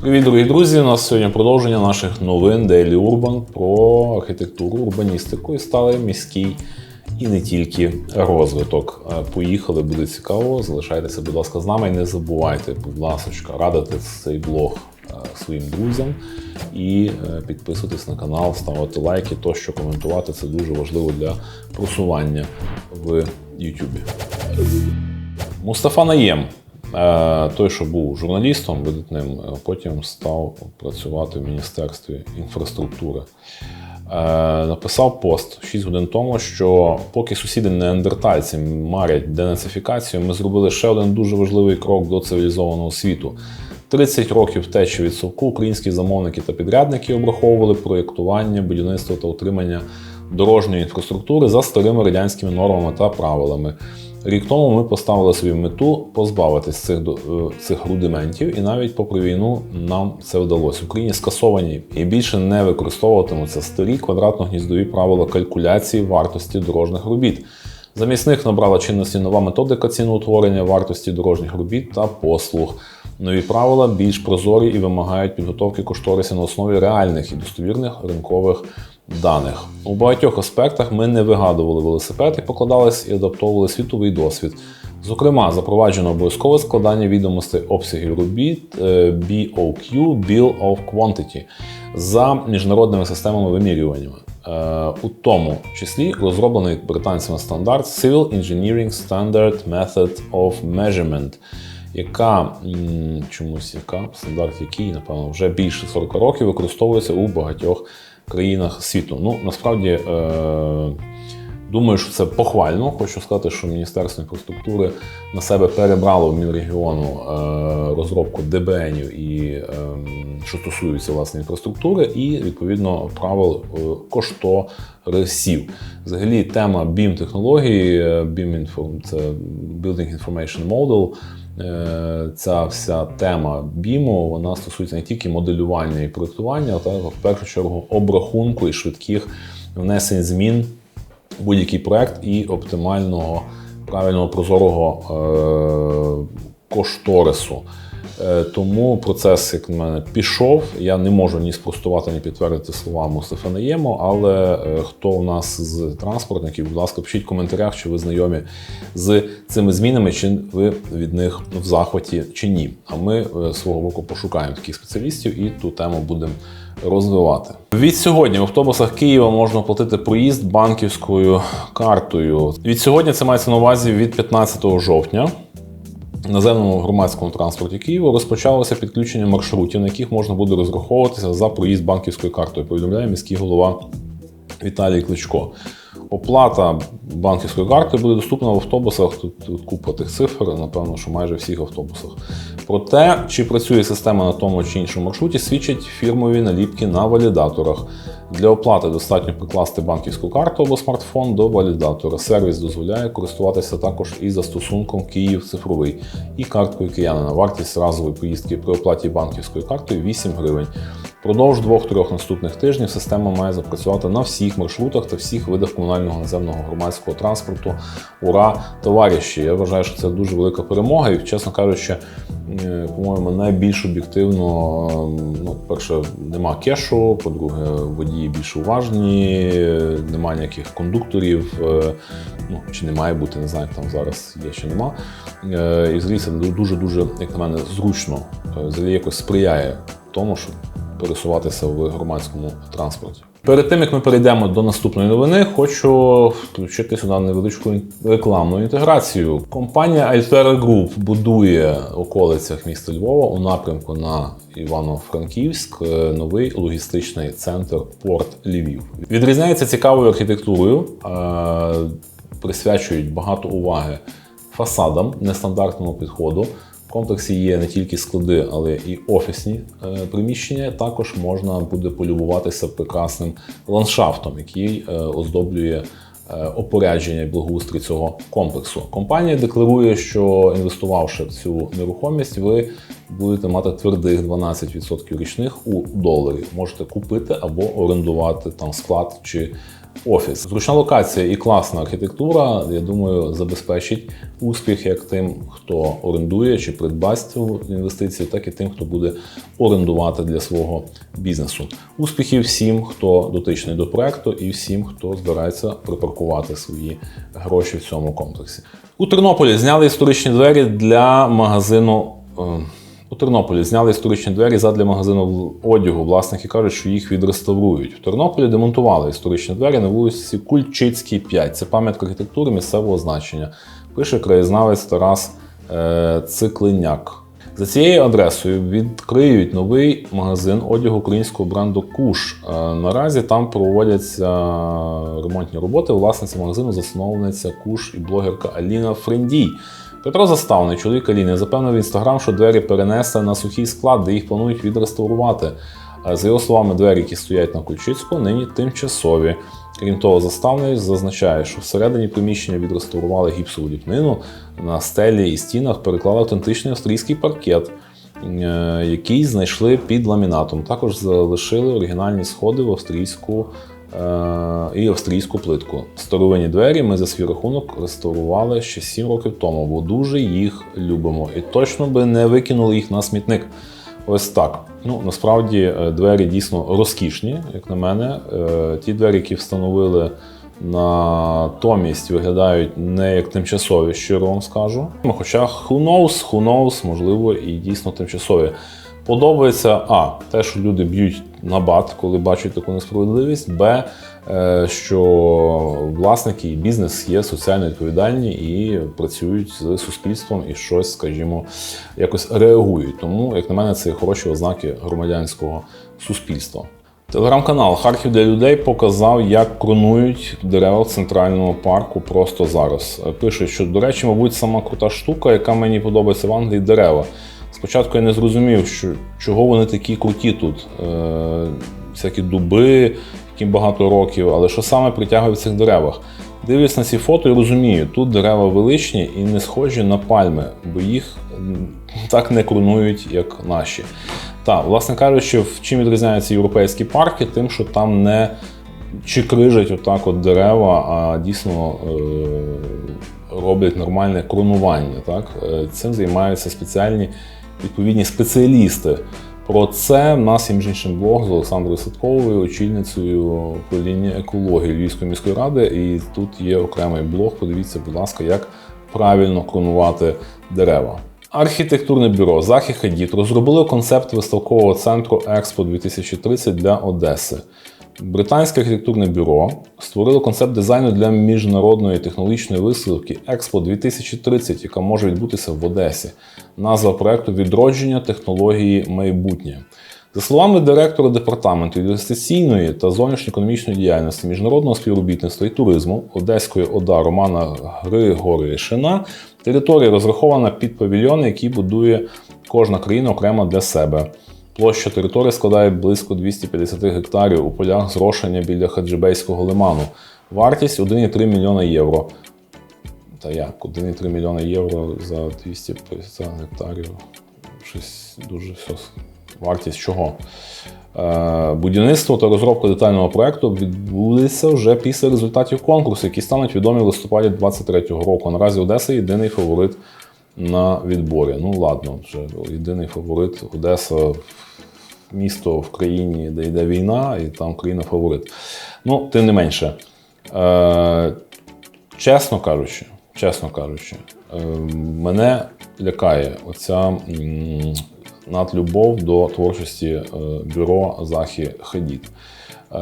Привіт, дорогі друзі! У нас сьогодні продовження наших новин Daily Urban про архітектуру, урбаністику і сталий міський і не тільки розвиток. Е, Поїхали, буде цікаво. Залишайтеся, будь ласка, з нами і не забувайте, будь ласка, радити цей блог е, своїм друзям і е, підписуйтесь на канал, ставити лайки, тощо коментувати. Це дуже важливо для просування в Ютубі. Мустафа Наєм, той, що був журналістом видатним, е, потім став працювати в Міністерстві інфраструктури. Е, Написав пост 6 годин тому, що поки сусіди неандертальці марять денацифікацію, ми зробили ще один дуже важливий крок до цивілізованого світу. 30 років втечі від совку українські замовники та підрядники обраховували проєктування, будівництво та утримання дорожньої інфраструктури за старими радянськими нормами та правилами. Рік тому ми поставили собі мету позбавитись цих, е, цих рудиментів, і навіть попри війну нам це вдалося. В Україні скасовані і більше не використовуватимуться старі квадратно-гніздові правила калькуляції вартості дорожніх робіт. Замість них набрала чинності нова методика ціноутворення вартості дорожніх робіт та послуг. Нові правила більш прозорі і вимагають підготовки кошторисів на основі реальних і достовірних ринкових даних. У багатьох аспектах ми не вигадували велосипед і покладались і адаптовували світовий досвід. Зокрема, запроваджено обов'язкове складання відомостей обсягів робіт е, BOQ Bill of Quantity за міжнародними системами вимірювання. Е, У тому числі розроблений британцями стандарт Civil Engineering Standard Method of Measurement, яка чомусь яка стандарт, який напевно вже більше 40 років використовується у багатьох країнах світу. Ну насправді. Е, Думаю, що це похвально. Хочу сказати, що Міністерство інфраструктури на себе перебрало в Мінрегіону е, розробку ДБНів і е, що стосується власне інфраструктури, і відповідно правил е, кошторисів. Взагалі, тема BIM технології, е, BIM це Building Information Model. Ця вся тема BIM, вона стосується не тільки моделювання і проєктування, а в першу чергу обрахунку і швидких внесень змін будь-який проект і оптимального, правильного, прозорого е, кошторису. Е, Тому процес, як на мене, пішов. Я не можу ні спростувати, ні підтвердити слова Мустафа Наєму, але е, хто у нас з транспортників, будь ласка, пишіть в коментарях, чи ви знайомі з цими змінами, чи ви від них в захваті, чи ні. А ми е, свого боку пошукаємо таких спеціалістів і ту тему будемо розвивати. Від сьогодні в автобусах Києва можна оплатити проїзд банківською картою. Від сьогодні це мається на увазі від 15 жовтня. Наземному громадському транспорті Києва розпочалося підключення маршрутів, на яких можна буде розраховуватися за проїзд банківською картою. Повідомляє міський голова Віталій Кличко. Оплата банківською картою буде доступна в автобусах. Тут, купа тих цифр, напевно, що майже всіх автобусах. Про те, чи працює система на тому чи іншому маршруті, свідчать фірмові наліпки на валідаторах. Для оплати достатньо прикласти банківську карту або смартфон до валідатора. Сервіс дозволяє користуватися також і застосунком Київ цифровий і карткою киянина. Вартість разової поїздки при оплаті банківською картою 8 гривень. Продовж двох-трьох наступних тижнів система має запрацювати на всіх маршрутах та всіх видах комунального наземного громадського транспорту. Ура, товариші! Я вважаю, що це дуже велика перемога, і, чесно кажучи, е, по-моєму, найбільш об'єктивно, ну, перше, нема кешу, по-друге, водії більш уважні, немає ніяких кондукторів, е, ну, чи не має бути, не знаю, як там зараз є чи нема. Е, І взагалі це дуже-дуже, як на мене, зручно, взагалі якось сприяє тому, щоб пересуватися в громадському транспорті. Перед тим як ми перейдемо до наступної новини, хочу включити сюди невеличку рекламну інтеграцію. Компанія Altera Group будує в околицях міста Львова у напрямку на Івано-Франківськ е, новий логістичний центр Порт Львів. Відрізняється цікавою архітектурою, е, присвячують багато уваги фасадам, нестандартному підходу. Комплексі є не тільки склади, але і офісні е, приміщення. Також можна буде полюбуватися прекрасним ландшафтом, який е, оздоблює е, опорядження і благоустрій цього комплексу. Компанія декларує, що інвестувавши в цю нерухомість, ви будете мати твердих 12% річних у доларі. Можете купити або орендувати там склад чи офіс. Зручна локація і класна архітектура, я думаю, забезпечить успіх як тим, хто орендує чи придбасть цю інвестицію, так і тим, хто буде орендувати для свого бізнесу. Успіхів всім, хто дотичний до проекту, і всім, хто збирається припаркувати свої гроші в цьому комплексі. У Тернополі зняли історичні двері для магазину. У Тернополі зняли історичні двері задля магазину одягу. Власники кажуть, що їх відреставрують. В Тернополі демонтували історичні двері на вулиці Кульчицькій, 5. Це пам'ятка архітектури місцевого значення. Пише краєзнавець Тарас е, Циклиняк. За цією адресою відкриють новий магазин одягу українського бренду Куш. Е, Наразі там проводяться ремонтні роботи. Власниця магазину засновниця Куш і блогерка Аліна Френдій. Петро Заставний, чоловік Аліни, запевнив в інстаграм, що двері перенесли на сухий склад, де їх планують відреставрувати. За його словами, двері, які стоять на Кульчицького, нині тимчасові. Крім того, заставний зазначає, що всередині приміщення відреставрували гіпсову ліпнину, на стелі і стінах переклали автентичний австрійський паркет, е, який знайшли під ламінатом. Також залишили оригінальні сходи в австрійську е, і австрійську плитку. Старовинні двері ми за свій рахунок реставрували ще 7 років тому, бо дуже їх любимо. І точно би не викинули їх на смітник. Ось так. Ну насправді е, двері дійсно розкішні, як на мене. Е, Ті двері, які встановили натомість, виглядають не як тимчасові, щиро вам скажу. Хоча who knows, who knows, можливо, і дійсно тимчасові. Подобається А, те, що люди б'ють на бат, коли бачать таку несправедливість. Б, е, що власники і бізнес є соціально відповідальні і працюють з суспільством і щось, скажімо, якось реагують. Тому, як на мене, це хороші ознаки громадянського суспільства. Телеграм-канал Харків для людей показав, як кронують дерева в центральному парку просто зараз. Пишуть, що, до речі, мабуть, сама крута штука, яка мені подобається в Англії дерева. Спочатку я не зрозумів, що, чого вони такі круті тут. Е, всякі дуби, яким багато років, але що саме притягує в цих деревах. Дивлюсь на ці фото і розумію, тут дерева величні і не схожі на пальми, бо їх так не кронують, як наші. Так, власне кажучи, в чим відрізняються європейські парки, тим, що там не чикрижать отак от дерева, а дійсно е, роблять нормальне кронування. Так? Е, Цим займаються спеціальні відповідні спеціалісти. Про це в нас є між іншим блог з Олександрою Садковою, очільницею управління екології Львівської міської ради. І тут є окремий блог. Подивіться, будь ласка, як правильно кронувати дерева. Архітектурне бюро Захі Хадід розробило концепт виставкового центру Експо 2030 для Одеси. Британське архітектурне бюро створило концепт дизайну для міжнародної технологічної виставки Експо 2030, яка може відбутися в Одесі. Назва проекту Відродження технології майбутнє. За словами директора департаменту інвестиційної та зовнішньоекономічної діяльності, міжнародного співробітництва і туризму Одеської ОДА Романа Григоришина, територія розрахована під павільйони, які будує кожна країна окремо для себе. Площа території складає близько 250 гектарів у полях зрошення біля Хаджибейського лиману. Вартість 1,3 мільйона євро. Та як, 1,3 мільйона євро за 250 гектарів. Щось дуже все. Вартість чого? Е, Будівництво та розробка детального проекту відбудеться вже після результатів конкурсу, які стануть відомі в листопаді 2023 року. Наразі Одеса єдиний фаворит на відборі. Ну ладно, вже єдиний фаворит Одеса місто в країні, де йде війна, і там країна фаворит. Ну, тим не менше, е, чесно кажучи, чесно кажучи, е, мене лякає оця м, надлюбов до творчості е, бюро Захі Хадід. Е,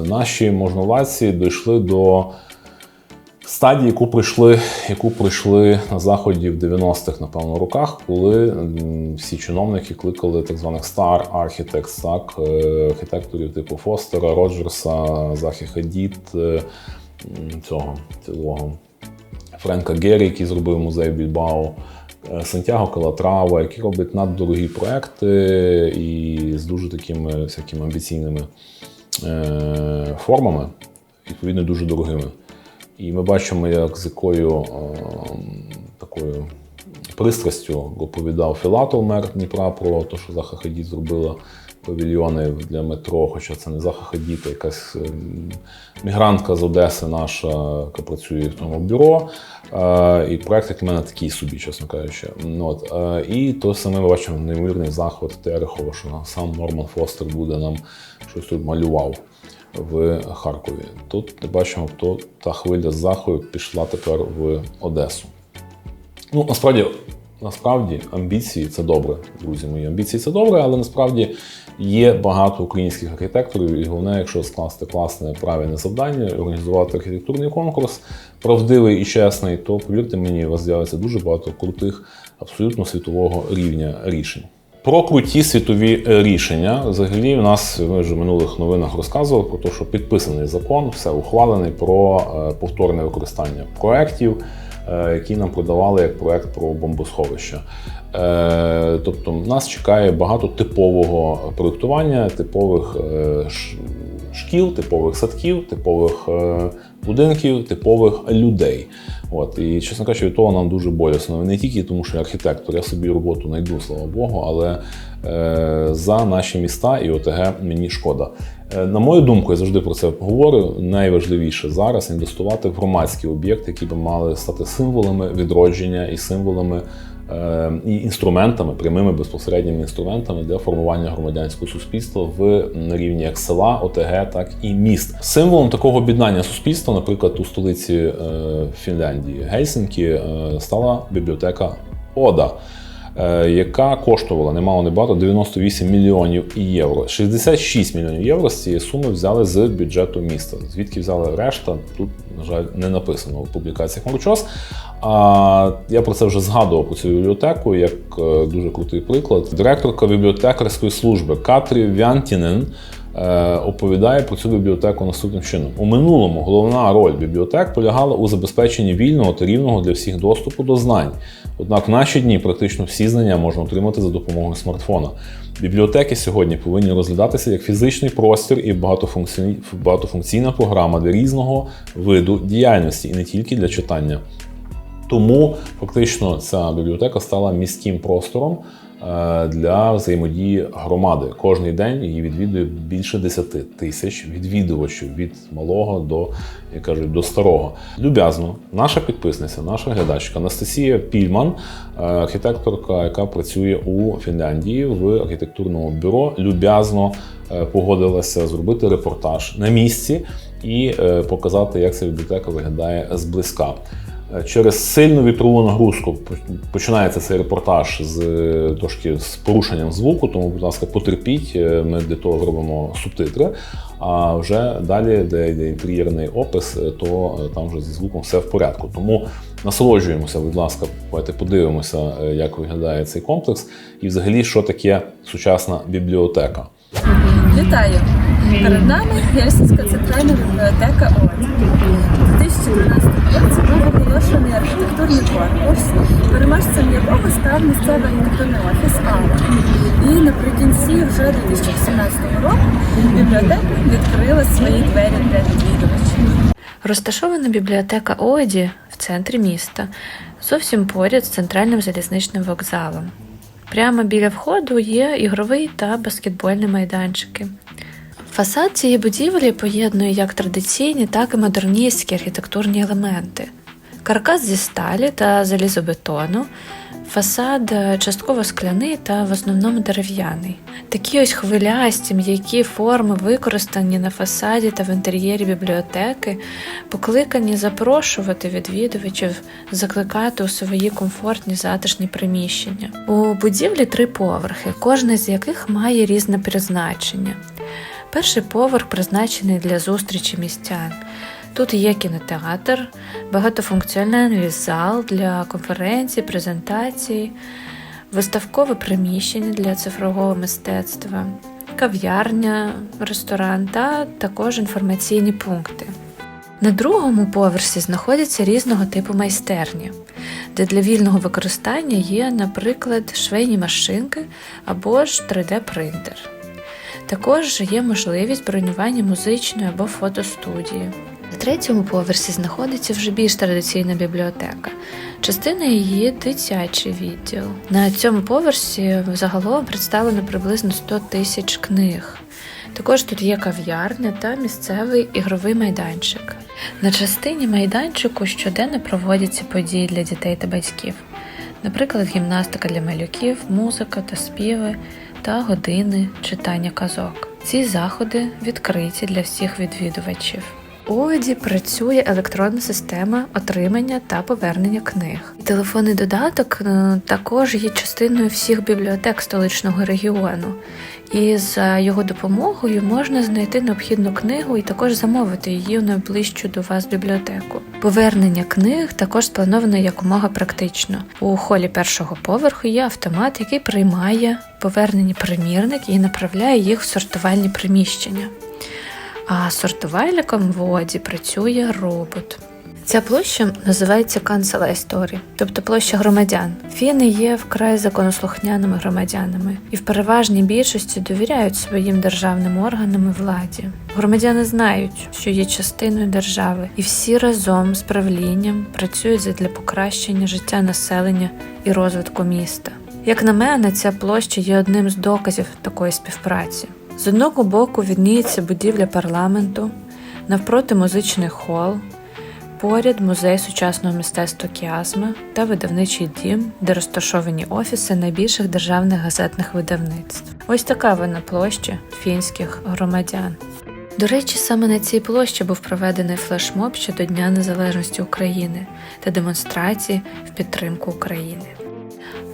наші можновладці дійшли до стадії, яку прийшли, яку прийшли на заході в 90-х, напевно, роках, коли всі чиновники кликали так званих Star Architects, так, е, архітекторів типу Фостера, Роджерса, Захі Хадід, е, цього цілого Френка Геррі, який зробив музей Більбао. е, Сантьяго Калатрава, які роблять наддорогі проекти і з дуже такими всякими амбіційними формами, відповідно, дуже дорогими. І ми бачимо, як з якою е, такою пристрастю доповідав Філатов, мер Дніпра, про те, що Заха Хадід зробила павільйони для метро, хоча це не Заха Хадід, а якась ем, мігрантка з Одеси наша, яка працює в тому бюро. Е, І проект, як в мене такий собі, чесно кажучи. Ну, От. е, І то саме ми бачимо неймовірний захват Терехова, що сам Норман Фостер буде нам щось тут малював в Харкові. Тут бачимо, то та хвиля з захою пішла тепер в Одесу. Ну, насправді, насправді, амбіції це добре, друзі мої. Амбіції це добре, але насправді є багато українських архітекторів, і головне, якщо скласти класне правильне завдання, організувати архітектурний конкурс, правдивий і чесний, то повірте мені, у вас з'явиться дуже багато крутих, абсолютно світового рівня рішень. Про круті світові е, рішення. Взагалі, в нас ми вже в минулих новинах розказували про те, що підписаний закон, все ухвалений про е, повторне використання проєктів, е, які нам продавали як проєкт про бомбосховище. Тобто, нас чекає багато типового проєктування, типових шкіл, типових садків, типових будинків, типових людей. От і чесно кажучи, від того нам дуже болісно. Не тільки тому, що я архітектор, я собі роботу знайду, слава Богу, але е, за наші міста і ОТГ мені шкода. Е, на мою думку, я завжди про це говорю. Найважливіше зараз інвестувати в громадські об'єкти, які би мали стати символами відродження і символами. Е, І інструментами, прямими безпосередніми інструментами для формування громадянського суспільства в на рівні як села, ОТГ, так і міст. Символом такого об'єднання суспільства, наприклад, у столиці е, Фінляндії Гельсінкі е, стала бібліотека Ода, яка коштувала немало не багато 98 мільйонів євро. 66 мільйонів євро з цієї суми взяли з бюджету міста. Звідки взяли решта? Тут, на жаль, не написано в публікаціях Морчос. А я про це вже згадував про цю бібліотеку як е, дуже крутий приклад. Директорка бібліотекарської служби Катрі Вянтінен е, оповідає про цю бібліотеку наступним чином. У минулому головна роль бібліотек полягала у забезпеченні вільного та рівного для всіх доступу до знань. Однак в наші дні практично всі знання можна отримати за допомогою смартфона. Бібліотеки сьогодні повинні розглядатися як фізичний простір і багатофункційна, багатофункційна програма для різного виду діяльності, і не тільки для читання. Тому фактично ця бібліотека стала міським простором для взаємодії громади. Кожний день її відвідує більше 10 тисяч відвідувачів від малого до, як кажуть, до старого. Люб'язно, наша підписниця, наша глядачка Анастасія Пільман, е, архітекторка, яка працює у Фінляндії в архітектурному бюро, люб'язно е, погодилася зробити репортаж на місці і е, показати, як ця бібліотека виглядає зблизька. Е, Через сильну вітрову нагрузку починається цей репортаж з е, трошки з порушенням звуку, тому, будь ласка, потерпіть. е, Ми для того зробимо субтитри. А вже далі, де йде інтер'єрний опис, то там вже зі звуком все в порядку. Тому насолоджуємося, будь ласка, давайте подивимося, як виглядає цей комплекс, і взагалі, що таке сучасна бібліотека. Вітаю! Перед нами Гельсінська центральна бібліотека ОД. У 2013 році був оголошений архітектурний конкурс, переможцем якого став місцевий архітектурний офіс АЛА. І наприкінці вже 2017 року бібліотека відкрила свої двері для відвідувачів. Розташована бібліотека Оді в центрі міста, зовсім поряд з центральним залізничним вокзалом. Прямо біля входу є ігровий та баскетбольні майданчики. Фасад цієї будівлі поєднує як традиційні, так і модерністські архітектурні елементи. Каркас зі сталі та залізобетону, фасад е, частково скляний та в основному дерев'яний. Такі ось хвилясті, м'які форми, використані на фасаді та в інтер'єрі бібліотеки, покликані запрошувати відвідувачів, закликати у свої комфортні затишні приміщення. У будівлі три поверхи, кожний з яких має різне призначення. Перший поверх призначений для зустрічі містян. Тут є кінотеатр, багатофункціональний зал для конференцій, презентацій, виставкове приміщення для цифрового мистецтва, кав'ярня, ресторан та також інформаційні пункти. На другому поверсі знаходяться різного типу майстерні, де для вільного використання є, наприклад, швейні машинки або ж 3D-принтер. Також є можливість бронювання музичної або фотостудії. На третьому поверсі знаходиться вже більш традиційна бібліотека. Частина її дитячий відділ. На цьому поверсі загалом представлено приблизно 100 тисяч книг. Також тут є кав'ярня та місцевий ігровий майданчик. На частині майданчику щоденно проводяться події для дітей та батьків, наприклад, гімнастика для малюків, музика та співи та години читання казок. Ці заходи відкриті для всіх відвідувачів. У ОЕДі працює електронна система отримання та повернення книг. Телефонний додаток е, також є частиною всіх бібліотек столичного регіону, і за його допомогою можна знайти необхідну книгу і також замовити її у найближчу до вас бібліотеку. Повернення книг також сплановано якомога практично. У холі першого поверху є автомат, який приймає повернені примірники і направляє їх в сортувальні приміщення. А сортувальником в воді працює робот. Ця площа називається Канцела історії, тобто площа громадян. Фіни є вкрай законослухняними громадянами і в переважній більшості довіряють своїм державним органам і владі. Громадяни знають, що є частиною держави, і всі разом з правлінням працюють для покращення життя населення і розвитку міста. Як на мене, ця площа є одним з доказів такої співпраці. З одного боку відніється будівля парламенту, навпроти музичний хол, поряд музей сучасного мистецтва Кіазма та видавничий дім, де розташовані офіси найбільших державних газетних видавництв. Ось така вона площа фінських громадян. До речі, саме на цій площі був проведений флешмоб щодо Дня Незалежності України та демонстрації в підтримку України.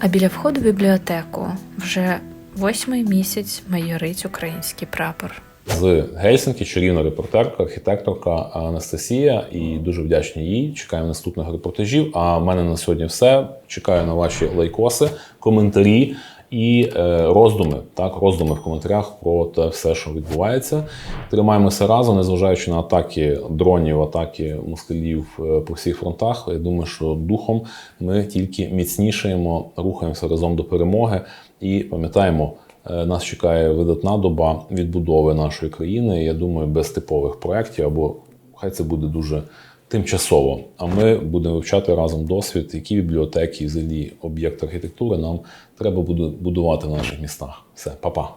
А біля входу в бібліотеку вже восьмий місяць майорить український прапор. З Гельсінки чарівна репортерка, архітекторка Анастасія, і дуже вдячні їй. Чекаємо наступних репортажів. А в мене на сьогодні все. Чекаю на ваші лайкоси, коментарі і е, роздуми. Так, роздуми в коментарях про те все, що відбувається. Тримаємося разом, незважаючи на атаки дронів, атаки москалів е, по всіх фронтах. Я думаю, що духом ми тільки міцнішаємо, рухаємося разом до перемоги і пам'ятаємо. Е, Нас чекає видатна доба відбудови нашої країни. Я думаю, без типових проєктів, або хай це буде дуже тимчасово. А ми будемо вивчати разом досвід, які бібліотеки, взагалі об'єкти архітектури нам треба буде будувати в наших містах. Все, па-па.